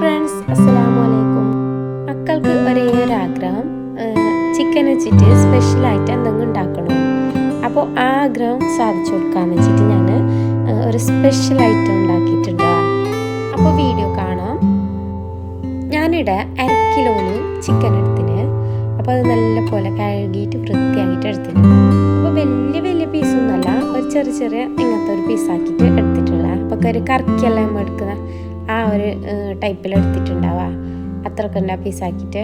Friends അസ്സലാമു അലൈക്കും മക്കൾക്ക് ഒരേ ഒരു ആഗ്രഹം ചിക്കൻ വെച്ചിട്ട് സ്പെഷ്യലായിട്ട് എന്തെങ്കിലും ഉണ്ടാക്കണം. അപ്പോൾ ആ ആഗ്രഹം സാധിച്ചു കൊടുക്കാൻ വെച്ചിട്ട് ഞാൻ ഒരു സ്പെഷ്യൽ ഐറ്റം ഉണ്ടാക്കിയിട്ടുണ്ട്. അപ്പോൾ വീഡിയോ കാണാം. ഞാനിവിടെ അര കിലോന് ചിക്കൻ എടുത്തിന്. അപ്പോൾ അത് നല്ല പോലെ കഴുകിയിട്ട് വൃത്തിയാക്കിയിട്ട് എടുത്തിന്. അപ്പോൾ വലിയ വലിയ പീസൊന്നുമല്ല ഒരു ചെറിയ ചെറിയ ഇങ്ങനത്തെ ഒരു പീസാക്കിയിട്ട് എടുത്തിട്ടുള്ള. അപ്പോൾ ഒരു കറക്കിയെല്ലാം എടുക്കുന്ന ആ ഒരു അത്രയൊക്കെ ഉണ്ട് ആ പീസാക്കിയിട്ട്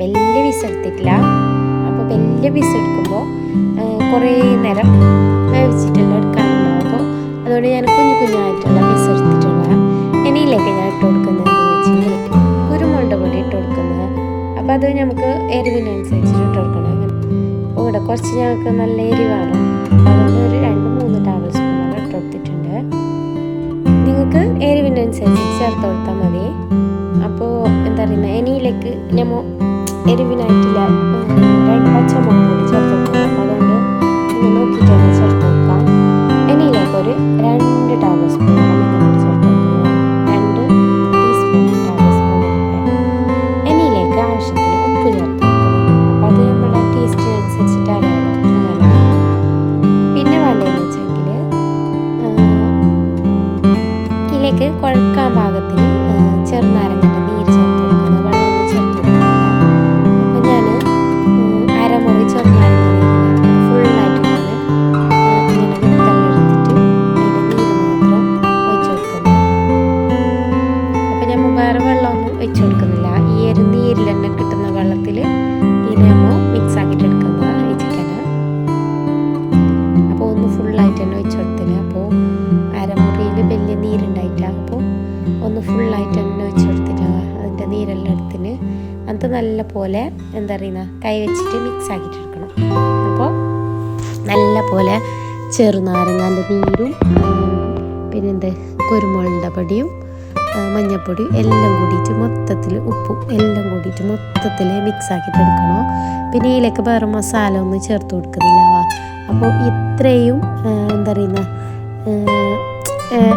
വലിയ പീസ് എടുത്തിട്ടില്ല. അപ്പോൾ വലിയ പീസ് എടുക്കുമ്പോൾ കുറേ നേരം വേവിച്ചിട്ടുള്ള എടുക്കാറുണ്ടാവും അപ്പോൾ അതുകൊണ്ട് ഞാൻ കുഞ്ഞു കുഞ്ഞായിട്ടുള്ള പീസ് എടുത്തിട്ടുള്ള എണ്ണയിലേക്ക് ഞാൻ ഇട്ട് കൊടുക്കുന്നത് ഒരു കുരുമുളക് പൊടി ഇട്ട് കൊടുക്കുന്നത്. അപ്പോൾ അത് നമുക്ക് എരിവിനനുസരിച്ചിട്ട് ഇട്ട് കൊടുക്കണം. ഇവിടെ കുറച്ച് ഞങ്ങൾക്ക് നല്ല എരിവാണ്. അതുകൊണ്ട് ഒരു രണ്ട് മൂന്ന് ടേബിൾ കൊടുത്തിട്ടുണ്ട് നിങ്ങൾക്ക് എരിവിനനുസരിച്ച് ചേർത്ത് കൊടുത്താൽ മതി. അപ്പോൾ എന്താ പറയുന്നത് എനിയിലേക്ക് ഞമ്മ എരിവിനായിട്ടില്ല രണ്ട് പച്ചമുളക് കൂടി ചേർത്ത് അപ്പോൾ അതുകൊണ്ട് നോക്കിയിട്ട് ചേർത്ത് കൊടുക്കാം. എനിയിലേക്ക് ഒരു രണ്ട് ടേബിൾ സ്പൂൺ വെള്ളമൊന്നും വെച്ച് കൊടുക്കുന്നില്ല ഈ ഒരു നീരിൽ തന്നെ കിട്ടുന്ന വെള്ളത്തിൽ ഈ നമ്മൾ മിക്സ് ആക്കിയിട്ട് എടുക്കുന്നതാണ് ഈ ചിക്കന് അപ്പോൾ ഒന്ന് ഫുള്ളായിട്ട് തന്നെ വെച്ച് കൊടുത്തിന് അപ്പോൾ അരമുറിയിൽ വലിയ നീരുണ്ടായിട്ടില്ല. അപ്പോൾ ഒന്ന് ഫുള്ളായിട്ട് തന്നെ വെച്ച് കൊടുത്തില്ല അതിന്റെ നീരെല്ലാം എടുത്തിന്. അത് നല്ല പോലെ എന്താ പറയുന്ന കൈ വെച്ചിട്ട് മിക്സ് ആക്കിയിട്ട് എടുക്കണം. അപ്പോൾ നല്ല പോലെ ചെറുനാരങ്ങാന്റെ നീരും പിന്നെന്ത് കുരുമുളകിന്റെ പൊടിയും മഞ്ഞപ്പൊടിയും എല്ലാം കൂടിയിട്ട് മൊത്തത്തിൽ ഉപ്പും എല്ലാം കൂടിയിട്ട് മൊത്തത്തിൽ മിക്സ് ആക്കിയിട്ട് എടുക്കണം? പിന്നെ ഇതിലേക്ക് വേറെ മസാല ഒന്നും ചേർത്ത് കൊടുക്കുന്നില്ല അപ്പോൾ ഇത്രയും എന്താ പറയുന്ന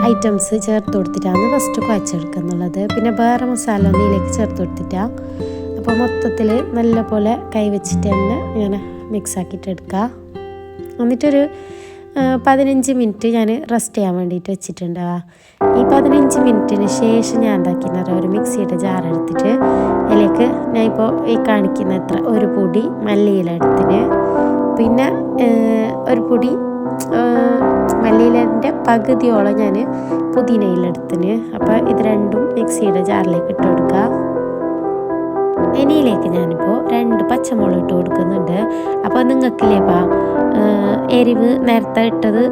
ഐറ്റംസ് ചേർത്ത് കൊടുത്തിട്ടാണ് ഫസ്റ്റ് കുഴച്ചെടുക്കുന്നുള്ളത് പിന്നെ വേറെ മസാല ഒന്നും ഇതിലേക്ക് ചേർത്ത് കൊടുത്തിട്ടാണ് അപ്പോൾ മൊത്തത്തിൽ നല്ല പോലെ കൈ വെച്ചിട്ട് തന്നെ ഇങ്ങനെ മിക്സ് ആക്കിയിട്ട് എടുക്കുക. എന്നിട്ടൊരു പതിനഞ്ച് മിനിറ്റ് ഞാൻ റെസ്റ്റ് ചെയ്യാൻ വേണ്ടിയിട്ട് വെച്ചിട്ടുണ്ടാവുക ഈ പതിനഞ്ച് മിനിറ്റിന് ശേഷം ഞാൻ എന്താക്കിയെന്ന് പറയുക ഒരു മിക്സിയുടെ ജാർ എടുത്തിട്ട് അതിലേക്ക് ഞാൻ ഇപ്പോൾ ഈ കാണിക്കുന്ന എത്ര? ഒരു പൊടി മല്ലിയില എടുത്തിന് പിന്നെ ഒരു പൊടി മല്ലിയിലന്റെ പകുതിയോളം ഞാൻ പുതിനയിലെടുത്തിന് അപ്പോൾ ഇത് രണ്ടും മിക്സിയുടെ ജാറിലേക്ക് ഇട്ട് കൊടുക്കുക. ഇനിയിലേക്ക് ഞാനിപ്പോൾ രണ്ട് പച്ചമുളക് ഇട്ട് കൊടുക്കുന്നുണ്ട്. അപ്പോൾ നിങ്ങൾക്കില്ലേപ്പാ എരിവ് നേരത്തെ ഇട്ടത്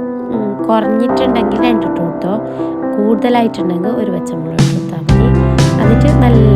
കുറഞ്ഞിട്ടുണ്ടെങ്കിൽ രണ്ടിട്ട് കൊടുത്തോ. കൂടുതലായിട്ടുണ്ടെങ്കിൽ ഒരു പച്ചമുളക് കൊടുത്താൽ മതി. എന്നിട്ട് നല്ല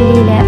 അപ്പോൾ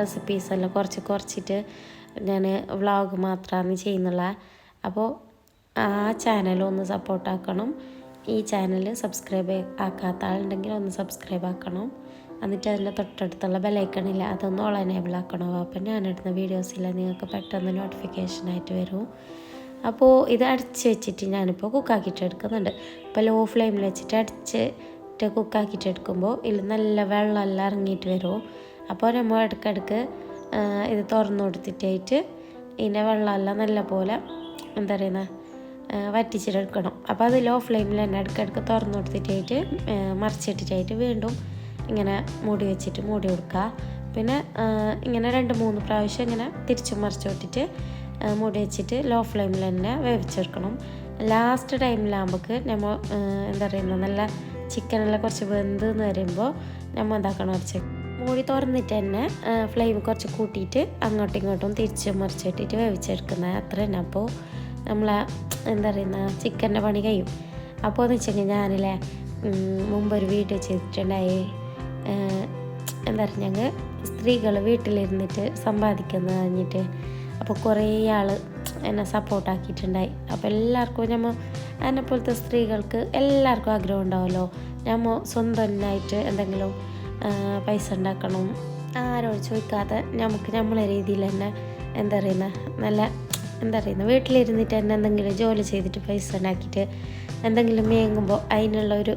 റെസിപ്പീസ് എല്ലാം കുറച്ച് കുറച്ചിട്ട് ഞാൻ വ്ളോഗ് മാത്രമാണ് ചെയ്യുന്നുള്ള. അപ്പോൾ ആ ചാനൽ ഒന്ന് സപ്പോർട്ടാക്കണം ഈ ചാനൽ സബ്സ്ക്രൈബ് ആക്കാത്ത ആളുണ്ടെങ്കിൽ ഒന്ന് സബ്സ്ക്രൈബ് ആക്കണം. എന്നിട്ട് അതിന്റെ തൊട്ടടുത്തുള്ള ബെലൈക്കണില്ല അതൊന്ന് ഓൾ എനേബിൾ ആക്കണോ. അപ്പം ഞാനിടുന്ന വീഡിയോസില്ല നിങ്ങൾക്ക് പെട്ടെന്ന് നോട്ടിഫിക്കേഷനായിട്ട് വരും. അപ്പോൾ ഇത് അടിച്ച് വെച്ചിട്ട് ഞാനിപ്പോൾ കുക്കാക്കിയിട്ട് എടുക്കുന്നുണ്ട്. ഇപ്പോൾ ലോ ഫ്ലെയിമിൽ വെച്ചിട്ട് അടിച്ചിട്ട് കുക്കാക്കിയിട്ട് എടുക്കുമ്പോൾ ഇതിൽ നല്ല വെള്ളമെല്ലാം ഇറങ്ങിയിട്ട് വരും. അപ്പോൾ നമ്മൾ ഇടയ്ക്കിടയ്ക്ക് ഇത് തുറന്നു കൊടുത്തിട്ടായിട്ട് ഇതിന്റെ വെള്ളമെല്ലാം നല്ല പോലെ എന്താ പറയുന്നത് വറ്റിച്ചിട്ടെടുക്കണം അപ്പോൾ അത് ലോ ഫ്ലെയിമിൽ തന്നെ ഇടയ്ക്കിടയ്ക്ക് തുറന്നു കൊടുത്തിട്ടായിട്ട് മറിച്ചിട്ടിട്ടായിട്ട് വീണ്ടും ഇങ്ങനെ മൂടി വെച്ചിട്ട് മൂടി കൊടുക്കുക. പിന്നെ ഇങ്ങനെ രണ്ട് മൂന്ന് പ്രാവശ്യം ഇങ്ങനെ തിരിച്ചു മറിച്ച് വിട്ടിട്ട് മൂടി വെച്ചിട്ട് ലോ ഫ്ലെയിമിൽ തന്നെ വേവിച്ചെടുക്കണം. ലാസ്റ്റ് ടൈമിലാകുമ്പോൾക്ക് നമ്മൾ എന്താ പറയുന്നത് നല്ല ചിക്കനെല്ലാം കുറച്ച് വെന്ത് എന്ന് പറയുമ്പോൾ നമ്മൾ എന്താക്കണം കുറച്ച് മൂടി തുറന്നിട്ട് തന്നെ ഫ്ലെയിം കുറച്ച് കൂട്ടിയിട്ട് അങ്ങോട്ടും ഇങ്ങോട്ടും തിരിച്ച് മറിച്ചിട്ടിട്ട് വേവിച്ചെടുക്കുന്നത്. അത്ര തന്നെ. അപ്പോൾ നമ്മളെ എന്താ പറയുന്ന ചിക്കന്റെ പണി കഴിയും. അപ്പോൾ എന്ന് വെച്ചിട്ടുണ്ടെങ്കിൽ ഞാനില്ലേ മുമ്പൊരു വീഡിയോ ചെയ്തിട്ടുണ്ടായി. എന്താ ഞങ്ങൾ സ്ത്രീകൾ വീട്ടിലിരുന്നിട്ട് സമ്പാദിക്കുന്നത് കഴിഞ്ഞിട്ട് അപ്പോൾ കുറേ ആൾ എന്നെ സപ്പോർട്ടാക്കിയിട്ടുണ്ടായി അപ്പോൾ എല്ലാവർക്കും നമ്മൾ എന്നെ പോലത്തെ സ്ത്രീകൾക്ക് എല്ലാവർക്കും ആഗ്രഹം ഉണ്ടാവുമല്ലോ നമ്മൾ സ്വന്തമായിട്ട് എന്തെങ്കിലും പൈസ ഉണ്ടാക്കണം. ആരോട് ചോദിക്കാതെ നമുക്ക് നമ്മളെ രീതിയിൽ തന്നെ എന്താ പറയുന്ന നല്ല എന്താ പറയുന്നത് വീട്ടിലിരുന്നിട്ട് തന്നെ എന്തെങ്കിലും ജോലി ചെയ്തിട്ട് പൈസ ഉണ്ടാക്കിയിട്ട് എന്തെങ്കിലും മേങ്ങുമ്പോൾ അതിനുള്ള ഒരു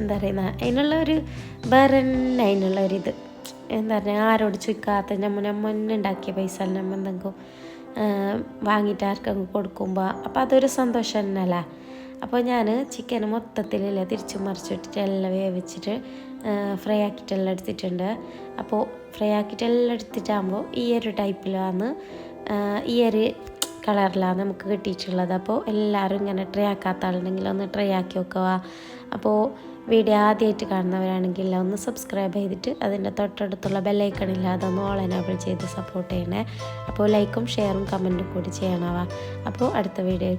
എന്താ പറയുന്ന അതിനുള്ള ഒരു തന്നെ അതിനുള്ള ഒരു ഇത്. എന്താ പറയുക ആരോട് ചോദിക്കാത്ത നമ്മൾ ഉണ്ടാക്കിയ പൈസ നമ്മൾ എന്തെങ്കിലും വാങ്ങിയിട്ട് ആർക്കെങ്കിലും കൊടുക്കുമ്പോൾ അപ്പോൾ അതൊരു സന്തോഷം തന്നെയല്ലേ? അപ്പോൾ ഞാൻ ചിക്കൻ മൊത്തത്തിലില്ല തിരിച്ചു മറിച്ചിട്ടിട്ട് എല്ലാം വേവിച്ചിട്ട് ഫ്രൈ ആക്കിയിട്ടെല്ലാം എടുത്തിട്ടുണ്ട്. അപ്പോൾ ഫ്രൈ ആക്കിയിട്ടെല്ലാം എടുത്തിട്ടാകുമ്പോൾ ഈ ഒരു ടൈപ്പിലാണ് ഈ ഒരു കളറിലാണ് നമുക്ക് കിട്ടിയിട്ടുള്ളത്. അപ്പോൾ എല്ലാവരും ഇങ്ങനെ ട്രൈ ആക്കാത്ത ആളുണ്ടെങ്കിൽ ഒന്ന് ട്രൈ ആക്കി നോക്കുക. അപ്പോൾ വീഡിയോ ആദ്യമായിട്ട് കാണുന്നവരാണെങ്കിൽ ഒന്ന് സബ്സ്ക്രൈബ് ചെയ്തിട്ട് അതിന്റെ തൊട്ടടുത്തുള്ള ബെല്ലൈക്കണില്ല അതൊന്ന് ഓൾ എനേബിൾ ചെയ്ത് സപ്പോർട്ട് ചെയ്യണേ. അപ്പോൾ ലൈക്കും ഷെയറും കമന്റും കൂടി ചെയ്യണവാ. അപ്പോൾ അടുത്ത വീഡിയോ